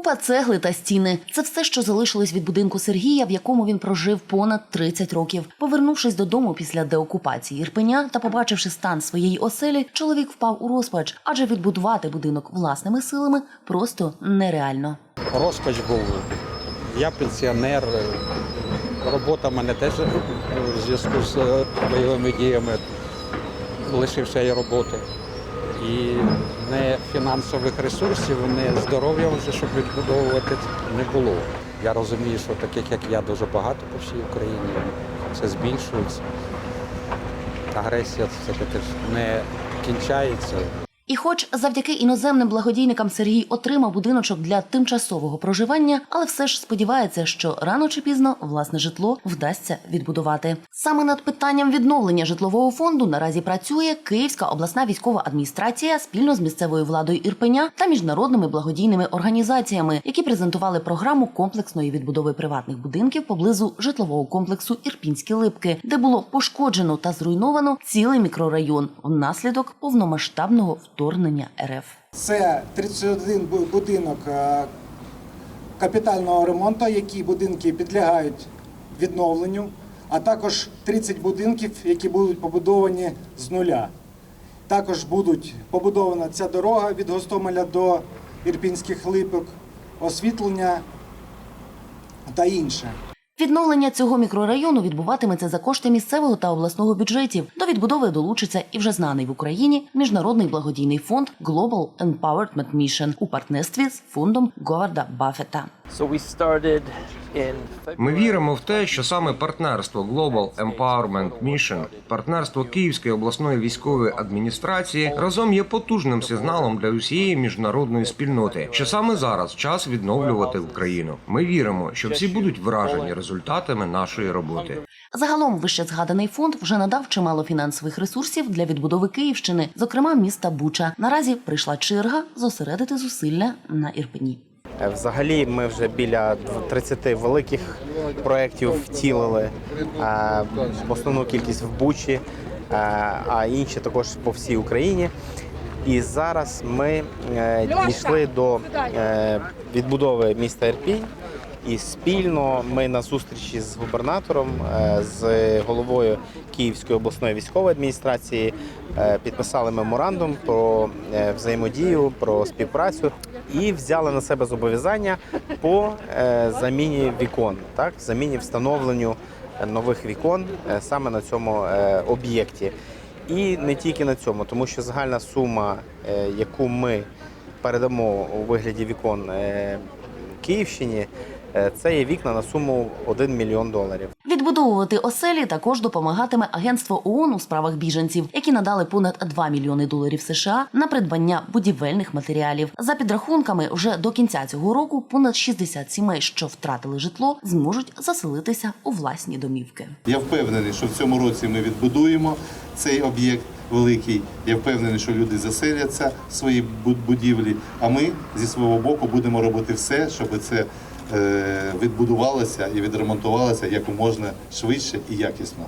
Купа цегли та стіни це все, що залишилось від будинку Сергія, в якому він прожив понад 30 років. Повернувшись додому після деокупації Ірпеня та побачивши стан своєї оселі, чоловік впав у розпач, адже відбудувати будинок власними силами просто нереально. Розпач був. Я пенсіонер. Робота в мене теж в зв'язку з бойовими діями лишився я роботи. І не фінансових ресурсів, не здоров'я вже, щоб відбудовувати, не було. Я розумію, що таких, як я, дуже багато по всій Україні. Це збільшується. Агресія це таки не кінчається. І, хоч завдяки іноземним благодійникам Сергій отримав будиночок для тимчасового проживання, але все ж сподівається, що рано чи пізно власне житло вдасться відбудувати. Саме над питанням відновлення житлового фонду наразі працює Київська обласна військова адміністрація спільно з місцевою владою Ірпеня та міжнародними благодійними організаціями, які презентували програму комплексної відбудови приватних будинків поблизу житлового комплексу Ірпінські липки, де було пошкоджено та зруйновано цілий мікрорайон внаслідок повномасштабного вторгнення РФ. Це 31 бу- будинок е, капітального ремонту, які будинки підлягають відновленню, а також 30 будинків, які будуть побудовані з нуля. Також будуть побудована ця дорога від Гостомеля до Ірпінських липок, освітлення та інше. Відновлення цього мікрорайону відбуватиметься за кошти місцевого та обласного бюджетів. До відбудови долучиться і вже знаний в Україні міжнародний благодійний фонд Global Empowerment Mission у партнерстві з фондом Говарда Баффета. So we started Ми віримо в те, що саме партнерство Global Empowerment Mission, партнерство Київської обласної військової адміністрації разом є потужним сигналом для усієї міжнародної спільноти, що саме зараз час відновлювати Україну. Ми віримо, що всі будуть вражені результатами нашої роботи. Загалом вище згаданий фонд вже надав чимало фінансових ресурсів для відбудови Київщини, зокрема міста Буча. Наразі прийшла черга зосередити зусилля на Ірпені. Е, Взагалі, ми вже біля 30 великих проєктів втілили. е, Основну кількість в Бучі, е, а інші також по всій Україні. І зараз ми дійшли до відбудови міста Ірпінь. І спільно ми на зустрічі з губернатором, з головою Київської обласної військової адміністрації підписали меморандум про взаємодію, про співпрацю і взяли на себе зобов'язання по е, заміні вікон, так заміні встановленню нових вікон е, саме на цьому е, об'єкті. І не тільки на цьому, тому що загальна сума, яку ми передамо у вигляді вікон Київщині, це є вікна на суму 1 мільйон доларів. Відбудовувати оселі також допомагатиме агентство ООН у справах біженців, які надали понад 2 мільйони доларів США на придбання будівельних матеріалів. За підрахунками, вже до кінця цього року понад 60 сімей, що втратили житло, зможуть заселитися у власні домівки. Я впевнений, що в цьому році ми відбудуємо цей об'єкт великий. Я впевнений, що люди заселяться в свої бу- будівлі. А ми зі свого боку будемо робити все, щоб це е, відбудувалося і відремонтувалася як можна швидше і якісно.